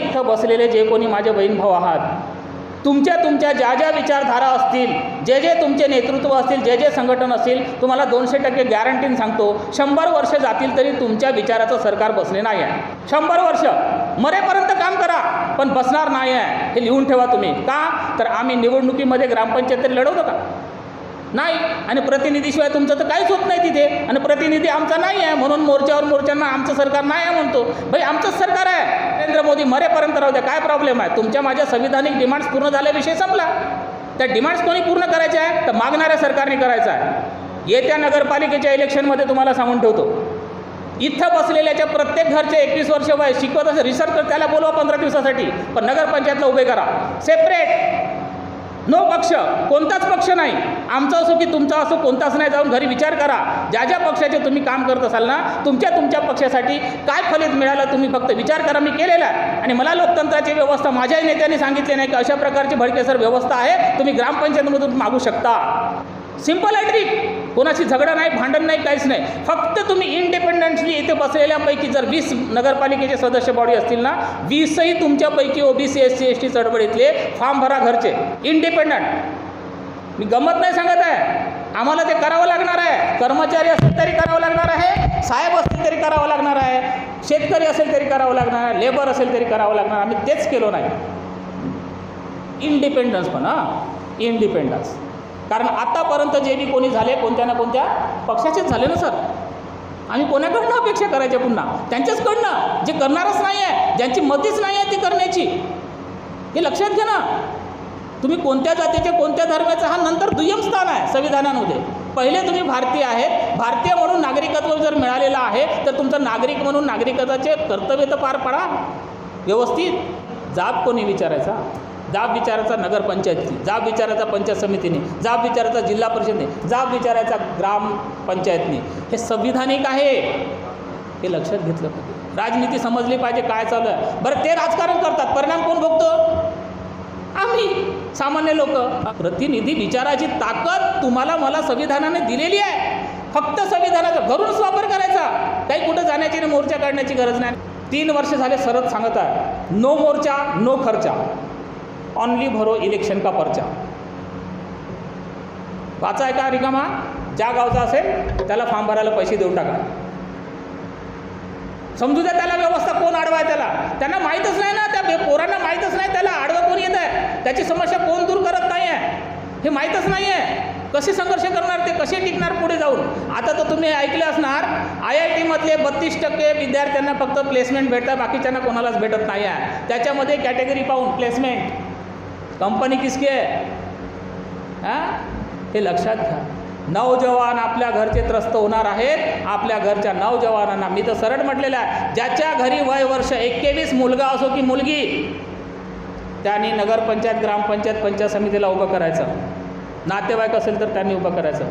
इथं बसलेले जे कोणी माझे बहीण भाऊ आहात तुमच्या तुमच्या ज्या ज्या विचारधारा असतील जे जे तुमचे नेतृत्व असतील जे जे संघटन असतील तुम्हाला दोनशे टक्के गॅरंटीन सांगतो शंभर वर्ष जातील तरी तुमच्या विचाराचं सरकार बसले नाही आहे शंभर वर्ष मरेपर्यंत काम करा पण बसणार नाही आहे हे लिहून ठेवा तुम्ही. का? तर आम्ही निवडणुकीमध्ये ग्रामपंचायत तरी लढवतो का? नाही. आणि प्रतिनिधीशिवाय तुमचं तर काहीच होत नाही तिथे. आणि प्रतिनिधी आमचा नाही आहे. म्हणून मोर्चावर मोर्चांना आमचं सरकार नाही आहे म्हणतो. भाई आमचंच सरकार आहे. नरेंद्र मोदी मरेपर्यंत राहू द्या. काय प्रॉब्लेम आहे? तुमच्या माझ्या संविधानिक डिमांड्स पूर्ण झाल्याविषयी संपला. त्या डिमांड्स कोणी पूर्ण करायच्या आहे? तर मागणाऱ्या सरकारने करायचं आहे. येत्या नगरपालिकेच्या इलेक्शनमध्ये तुम्हाला सांगून ठेवतो. इथं बसलेल्याच्या प्रत्येक घरचे एकवीस वर्ष वय शिकवत असेल रिसर्च कर त्याला बोलवा पंधरा दिवसासाठी. पण नगरपंचायतला उभे करा. सेपरेट नो पक्ष कोणताच पक्ष नाही. आमचा असो की तुमचा असो कोणताच नाही जाऊन घरी विचार करा. ज्या ज्या पक्षाचे तुम्ही काम करत असाल ना तुमच्या तुमच्या पक्षासाठी काय फलित मिळालं तुम्ही फक्त विचार करा मी केलेला आहे. आणि मला लोकतंत्राची व्यवस्था माझ्याही नेत्यांनी सांगितले नाही की अशा प्रकारची भडकेसर व्यवस्था आहे तुम्ही ग्रामपंचायतमधून मागू शकता. सिंपल आहे ट्रिक कोणाशी झगडा नाही भांडण नाही काहीच नाही. फक्त तुम्ही इंडिपेंडंटली इथे बसलेल्यापैकी जर वीस नगरपालिकेचे सदस्य बॉडी असतील ना वीसही तुमच्यापैकी OBC S C S T चळवळीतले फॉर्म भरा घरचे. इंडिपेंडंट मी गमत नाही सांगत आहे. आम्हाला ते करावं लागणार आहे. कर्मचारी असेल तरी करावं लागणार आहे. साहेब असतील तरी करावं लागणार आहे. शेतकरी असेल तरी करावं लागणार आहे. लेबर असेल तरी करावं लागणार आम्ही तेच केलो नाही. इंडिपेंडन्स पण हां. इंडिपेंडन्स कारण आतापर्यंत जे बी कोणी झाले कोणत्या ना कोणत्या पक्षाचेच झाले ना सर. आम्ही कोणाकडनं अपेक्षा करायच्या पुन्हा? त्यांच्याचकडनं. जे करणारच नाही आहे ज्यांची मतीच नाही आहे ती करण्याची. हे लक्षात घ्या ना. तुम्ही कोणत्या जातीचे कोणत्या धर्माचा हा नंतर दुय्यम स्थान आहे संविधानामध्ये. पहिले तुम्ही भारतीय आहेत. भारतीय म्हणून नागरिकत्व जर मिळालेलं आहे तर तुमचं नागरिक म्हणून नागरिकत्वाचे कर्तव्य तर पार पडा. व्यवस्थित. जाब कोणी विचारायचा? जाब विचारायचा नगरपंचायतने जाब विचारायचा पंचायत समितीने जाब विचारायचा जिल्हा परिषदने जाब विचारायचा ग्रामपंचायतने हे संविधानिक आहे. हे लक्षात घेतलं पाहिजे. राजनीती समजली पाहिजे काय चालू आहे. बरं ते राजकारण करतात. परिणाम कोण भोगतो? आम्ही सामान्य लोक. प्रतिनिधी विचाराची ताकद तुम्हाला मला संविधानाने दिलेली आहे. फक्त संविधानाचा घरूनच वापर करायचा. काही कुठं जाण्याची आणि मोर्चा काढण्याची गरज नाही. तीन वर्ष झाले सरत सांगत आहे नो मोर्चा नो खर्चा. ऑनली भरो इलेक्शन का पर्चा. वाचा आहे का रिकामा? ज्या गावचा असेल त्याला फॉर्म भरायला पैसे देऊन टाका. समजू द्या त्याला व्यवस्था कोण आडवाय त्याला. त्यांना माहीतच नाही ना त्या पोरांना माहीतच नाही त्याला आडवं कोण येत आहे त्याची समस्या कोण दूर करत नाही आहे हे माहीतच नाही आहे कसे संघर्ष करणार ते कसे टिकणार पुढे जाऊन? आता तर तुम्ही ऐकले असणार आय आय टीमधले बत्तीस टक्के विद्यार्थ्यांना फक्त प्लेसमेंट भेटतं बाकीच्यांना कोणालाच भेटत नाही आहे त्याच्यामध्ये कॅटेगरी पाहून प्लेसमेंट कंपनी किसकी आहे? हां? हे लक्षात घ्या. नौजवान आपल्या घरचे त्रस्त होणार आहेत. आपल्या घरच्या नौजवानांना मी तर सरळ म्हटलेलं आहे ज्याच्या घरी वय वर्ष एक्केवीस मुलगा असो की मुलगी त्यांनी नगरपंचायत ग्रामपंचायत पंचायत समितीला उभं करायचं. नातेवाईक असेल तर त्यांनी उभं करायचं.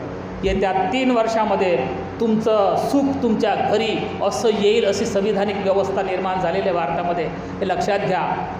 येत्या तीन वर्षामध्ये तुमचं सुख तुमच्या घरी असं येईल अशी संविधानिक व्यवस्था निर्माण झालेली आहे भारतामध्ये. हे लक्षात घ्या.